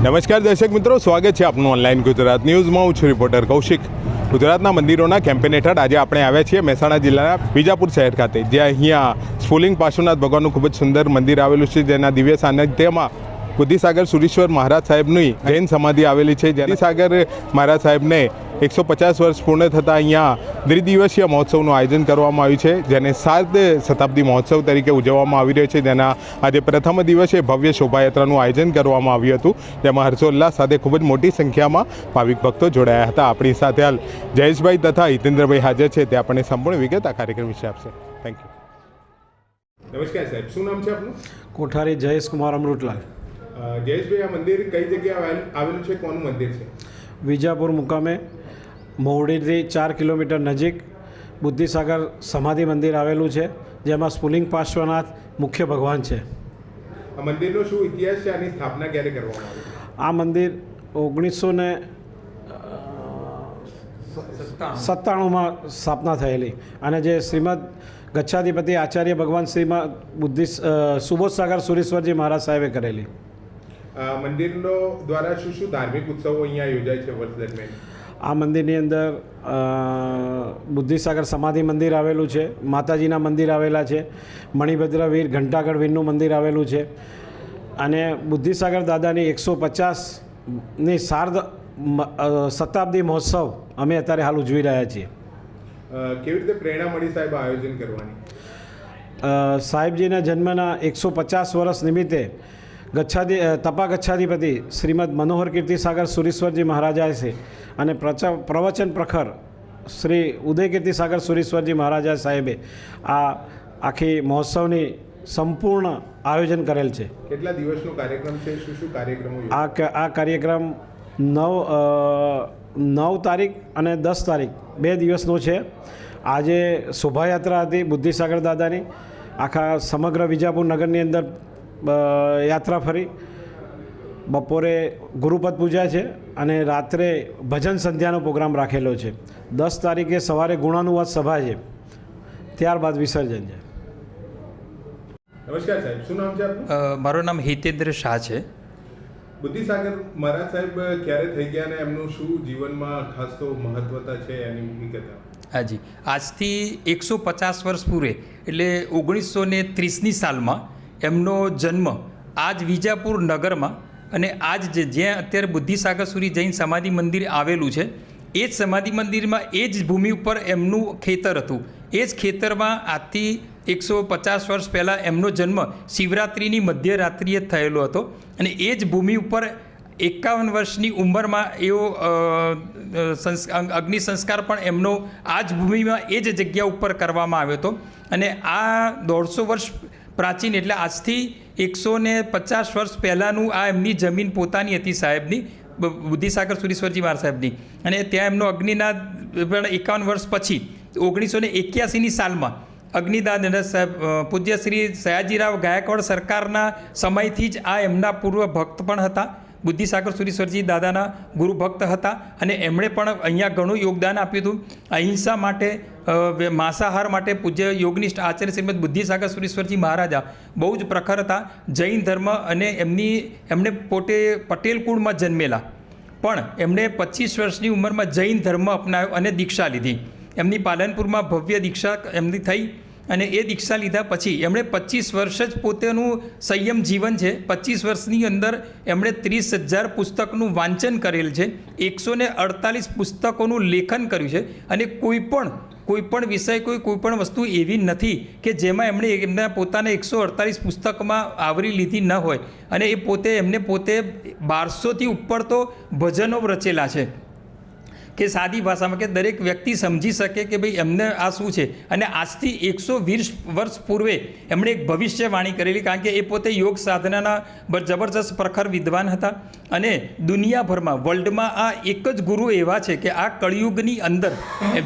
નમસ્કાર દર્શક મિત્રો, સ્વાગત છે આપનું ઓનલાઈન ગુજરાત ન્યૂઝમાં હું છું રિપોર્ટર કૌશિક. ગુજરાતના મંદિરોના કેમ્પેન હેઠળ આજે આપણે આવ્યા છીએ મહેસાણા જિલ્લાના બીજાપુર શહેર ખાતે, જ્યાં અહીંયા સ્ફુલિંગ પાર્શ્વનાથ ભગવાનનું ખૂબ જ સુંદર મંદિર આવેલું છે, જેના દિવ્ય સાનિધ્યમાં બુદ્ધિસાગર સુરેશ્વર મહારાજ સાહેબની જૈન સમાધિ આવેલી છે. બુદ્ધિસાગર મહારાજ સાહેબને એકસો પચાસ વર્ષ પૂર્ણ થતાં અહીંયા દ્વિદિવસીય મહોત્સવનું આયોજન કરવામાં આવ્યું છે જેને સાત શતાબ્દી મહોત્સવ તરીકે ઉજવવામાં આવી રહ્યો છે. જેના આજે પ્રથમ દિવસે ભવ્ય શોભાયાત્રાનું આયોજન કરવામાં આવ્યું હતું. જેમાં હર્ષોલ્લાસ સાથે ખૂબ જ મોટી સંખ્યામાં ભાવિક ભક્તો જોડાયા હતા. આપણી સાથે હાલ જયેશભાઈ તથા હિતેન્દ્રભાઈ હાજર છે. તે આપણને સંપૂર્ણ વિગત આ કાર્યક્રમ વિશે આપશે. થેન્ક યુ નમસ્કાર સાહેબ. શું નામ છે આપનું? કોઠારી જયેશકુમાર અમૃતલાલ. જયેશભાઈ આ મંદિર કઈ જગ્યાએ આવેલું છે? કોનું મંદિર છે? વિજાપુર મુકામે મહુડીથી ચાર કિલોમીટર નજીક બુદ્ધિસાગર સમાધિ મંદિર આવેલું છે જેમાં સ્ફુલિંગ પાર્શ્વનાથ મુખ્ય ભગવાન છે. આ મંદિરનો શું ઇતિહાસ છે? આની સ્થાપના ક્યારે કરવામાં આવી? આ મંદિર ઓગણીસો ને સત્તાણુંમાં સ્થાપના થયેલી. અને જે શ્રીમદ ગચ્છાધિપતિ આચાર્ય ભગવાન શ્રીમદ બુદ્ધિ સુબોધ સાગર સુરેશ્વરજી મહારાજ સાહેબે કરેલી. મંદિરનો દ્વારા શું શું ધાર્મિક ઉત્સવો અહીંયા યોજાય છે વર્ષ દરમિયાન? આ મંદિરની અંદર બુદ્ધિસાગર સમાધિ મંદિર આવેલું છે માતાજીના મંદિર આવેલા છે મણિભદ્ર વીર ઘંટાગઢ વીરનું મંદિર આવેલું છે. અને બુદ્ધિસાગર દાદાની એકસો પચાસની સાર્ધ શતાબ્દી મહોત્સવ અમે અત્યારે હાલ ઉજવી રહ્યા છીએ. કેવી રીતે પ્રેરણા મળી સાહેબ આયોજન કરવાની? સાહેબજીના જન્મના એકસો પચાસ વર્ષ નિમિત્તે ગચ્છાધિ તપા ગચ્છાધિપતિ શ્રીમદ મનોહર કીર્તિસાગર સુરેશ્વરજી મહારાજા છે અને પ્રચ- પ્રવચન પ્રખર શ્રી ઉદયકીર્તિ સાગર સુરેશ્વરજી મહારાજા સાહેબે આ આખી મહોત્સવની સંપૂર્ણ આયોજન કરેલ છે. કેટલા દિવસનો કાર્યક્રમ છે? શું શું કાર્યક્રમો આ આ કાર્યક્રમ નવ નવ તારીખ અને દસ તારીખ બે દિવસનો છે. આજે શોભાયાત્રા હતી બુદ્ધિસાગર દાદાની. આખા સમગ્ર વિજાપુર નગરની અંદર યાત્રા ફરી. બપોરે ગુરુપદ પૂજા છે અને રાત્રે ભજન સંધ્યાનો પ્રોગ્રામ રાખેલો છે. દસ તારીખે સવારે ગુણાનુવાદ સભા છે. ત્યારબાદ વિસર્જન છે. નમસ્કાર સાહેબ શું નામ છે આપનું? મારું નામ હિતેન્દ્ર શાહ છે. બુદ્ધિસાગર મહારાજ સાહેબ ક્યારે થઈ ગયા અને એમનું શું જીવનમાં ખાસ તો મહત્વતા છે એની વિગત આપો. હાજી આજથી એકસો પચાસ વર્ષ પૂરે એટલે ઓગણીસો ને ત્રીસની સાલમાં એમનો જન્મ આજ વિજાપુર નગરમાં અને આજ જે જ્યાં અત્યારે બુદ્ધિસાગરસુરી જૈન સમાધિ મંદિર આવેલું છે, એ જ સમાધિ મંદિરમાં એ જ ભૂમિ ઉપર એમનું ખેતર હતું. એ જ ખેતરમાં આજથી એકસો પચાસ વર્ષ પહેલાં એમનો જન્મ શિવરાત્રિની મધ્યરાત્રિએ થયેલો હતો. અને એ જ ભૂમિ ઉપર એકાવન વર્ષની ઉંમરમાં એવો અગ્નિ સંસ્કાર પણ એમનો આ જ ભૂમિમાં એ જ જગ્યા ઉપર કરવામાં આવ્યો હતો. અને આ દોઢસો વર્ષ પ્રાચીન એટલે આજથી એકસો ને પચાસ વર્ષ પહેલાંનું આ એમની જમીન પોતાની હતી સાહેબની બુદ્ધિસાગર સુરેશ્વરજી મહારાજ સાહેબની. અને ત્યાં એમનો અગ્નિના પણ એકાવન વર્ષ પછી ઓગણીસો ને એક્યાસીની સાલમાં અગ્નિદાન અને પૂજ્ય શ્રી સયાજીરાવ ગાયકવાડ સરકારના સમયથી જ આ એમના પૂર્વ ભક્ત પણ હતા. બુદ્ધિસાગર સુરેશ્વરજી દાદાના ગુરુ ભક્ત હતા અને એમણે પણ અહીંયા ઘણું યોગદાન આપ્યું હતું. અહિંસા માટે માંસાહાર માટે પૂજ્ય યોગનિષ્ઠ આચાર્ય શ્રીમદ બુદ્ધિસાગર સુરેશ્વરજી મહારાજા. બહુ જ પ્રખર હતા. જૈન ધર્મ અને એમની એમણે પોતે પટેલ કુળમાં જન્મેલા. પણ એમણે પચીસ વર્ષની ઉંમરમાં જૈન ધર્મ અપનાવ્યો અને દીક્ષા લીધી. એમની પાલનપુરમાં ભવ્ય દીક્ષા એમની થઈ અને એ દીક્ષા લીધા પછી એમણે પચીસ વર્ષ જ પોતાનું સંયમ જીવન છે. પચીસ વર્ષની અંદર એમણે ત્રીસ હજાર પુસ્તકનું વાંચન કરેલ છે. એકસો અડતાલીસ પુસ્તકોનું લેખન કર્યું છે. અને કોઈ પણ કોઈ પણ વિષય, કોઈ કોઈ પણ વસ્તુ એવી નથી કે જેમાં એમણે એમના પોતાને એકસો અડતાલીસ પુસ્તકમાં આવરી લીધી ન હોય. અને એ પોતે, એમને પોતે બારસોથી ઉપર તો ભજનો રચેલા છે. કે સાદી ભાષામાં કે દરેક વ્યક્તિ સમજી શકે કે ભાઈ એમને આ શું છે? અને આજથી એકસો વીસ વર્ષ પૂર્વે એમણે એક ભવિષ્યવાણી કરેલી, કારણ કે એ પોતે યોગ સાધનાના જબરજસ્ત પ્રખર વિદ્વાન હતા. અને દુનિયાભરમાં, વર્લ્ડમાં આ એક જ ગુરુ એવા છે કે આ કળિયુગની અંદર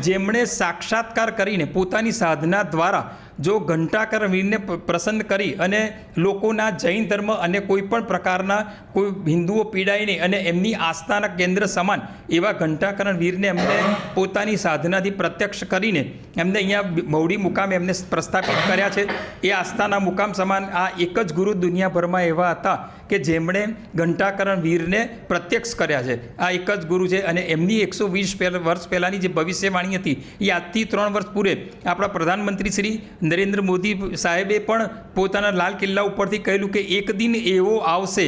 જેમણે સાક્ષાત્કાર કરીને પોતાની સાધના દ્વારા જો ઘંટાકર વીરને પ્રસન્ન કરી અને લોકોના જૈન ધર્મ અને કોઈ પણ પ્રકારના કોઈ હિન્દુઓ પીડાય નહીં અને એમની આસ્થાના કેન્દ્ર સમાન, એવા ઘંટાકરણ વીરને એમને પોતાની સાધનાથી પ્રત્યક્ષ કરીને એમને અહીંયા મૌડી મુકામે એમને પ્રસ્થાપિત કર્યા છે. એ આસ્થાના મુકામ સમાન આ એક જ ગુરુ દુનિયાભરમાં એવા હતા. કે જેમણે ઘંટાકરણ વીરને પ્રત્યક્ષ કર્યા છે. આ એક જ ગુરુ છે અને એમની એકસો વીસ વર્ષ પહેલાંની જે ભવિષ્યવાણી હતી, એ આજથી ત્રણ વર્ષ પૂરે. આપણા પ્રધાનમંત્રી શ્રી નરેન્દ્ર મોદી સાહેબે પણ પોતાના લાલ કિલ્લા ઉપરથી કહેલું કે એક દિન એવો આવશે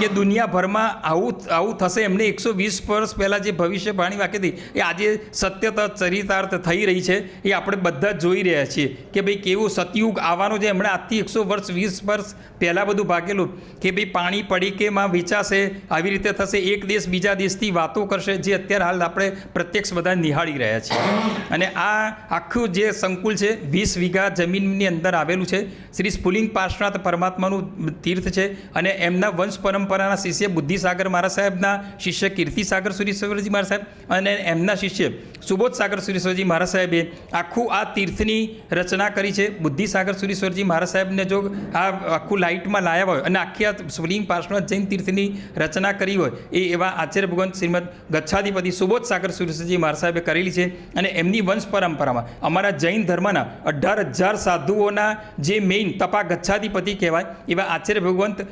કે દુનિયાભરમાં આવું આવું થશે. એમને એકસો વીસ વર્ષ પહેલાં જે ભવિષ્યવાણી વાંકી હતી, એ આજે સત્યતા ચરિતાર્થ થઈ રહી છે, એ આપણે બધા જ જોઈ રહ્યા છીએ કે ભાઈ કેવો સતયુગ આવવાનો છે. એમણે આજથી એકસો વર્ષ, વીસ વર્ષ પહેલાં બધું ભાગેલું કે ભાઈ પાણી પડીકેમાં વેચાશે, આવી રીતે થશે. એક દેશ બીજા દેશથી વાતો કરશે, જે અત્યારે હાલ આપણે પ્રત્યક્ષ બધા નિહાળી રહ્યા છીએ. અને આ આખું જે સંકુલ છે, વીસ વીઘા જમીનની અંદર આવેલું છે. શ્રી સ્ફુલિંગ પાર્શ્વનાથ પરમાત્માનું તીર્થ છે. અને એમના વંશ પરંપરાના શિષ્ય બુદ્ધિસાગર મહારાજ સાહેબના શિષ્ય કીર્તિસાગર સુરેશ્વરજી મહારાજ સાહેબ અને એમના શિષ્ય સુબોધ સાગર સુરેશ્વરજી મહારાજ સાહેબે આખું આ તીર્થની રચના કરી છે. બુદ્ધિસાગર સુરેશ્વરજી મહારાજ સાહેબને જો આ આખું લાઇટમાં લાયા હોય અને આખી આ સ્ફુલિંગ પાર્શ્વનાથ જૈન તીર્થની રચના કરી હોય એ એવા આચાર્ય ભગવાન શ્રીમદ ગચ્છાધિપતિ સુબોધ સાગર સુરેશ્વરજી મહારાજ સાહેબે કરેલી છે અને એમની વંશ પરંપરામાં અમારા જૈન ધર્મના અઢાર હજાર સાધુઓના જે મેઇન તપા ગચ્છાધિપતિ કહેવાય એવા આચાર્ય ભગવંત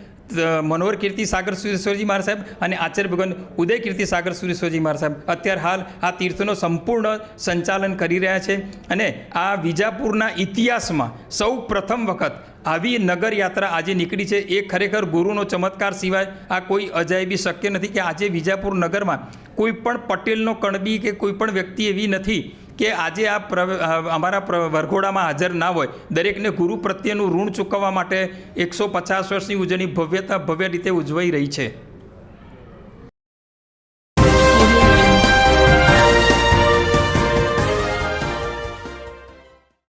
મનોહર કીર્તિ સાગર સુરેશ્વરજી મહારાજ સાહેબ અને આચાર્ય ભગવાન ઉદય કીર્તિ સાગર સુરેશ્વરજી મહારાજ સાહેબ અત્યારે હાલ આ તીર્થનો સંપૂર્ણ સંચાલન કરી રહ્યા છે અને આ વિજાપુરના ઇતિહાસમાં સૌ પ્રથમ વખત આવી નગર યાત્રા આજે નીકળી છે. એ ખરેખર ગુરુનો ચમત્કાર સિવાય આ કોઈ અજાયબી શક્ય નથી કે આજે વિજાપુર નગરમાં કોઈ પણ પટેલનો કણબી કે કોઈ પણ વ્યક્તિ એવી નથી કે આજે આ અમારા વરઘોડામાં હાજર ના હોય. દરેકને ગુરુ પ્રત્યેનું ઋણ ચૂકવવા માટે એકસો પચાસ વર્ષની ઉજવણી ભવ્યતા ભવ્ય રીતે ઉજવાઈ રહી છે.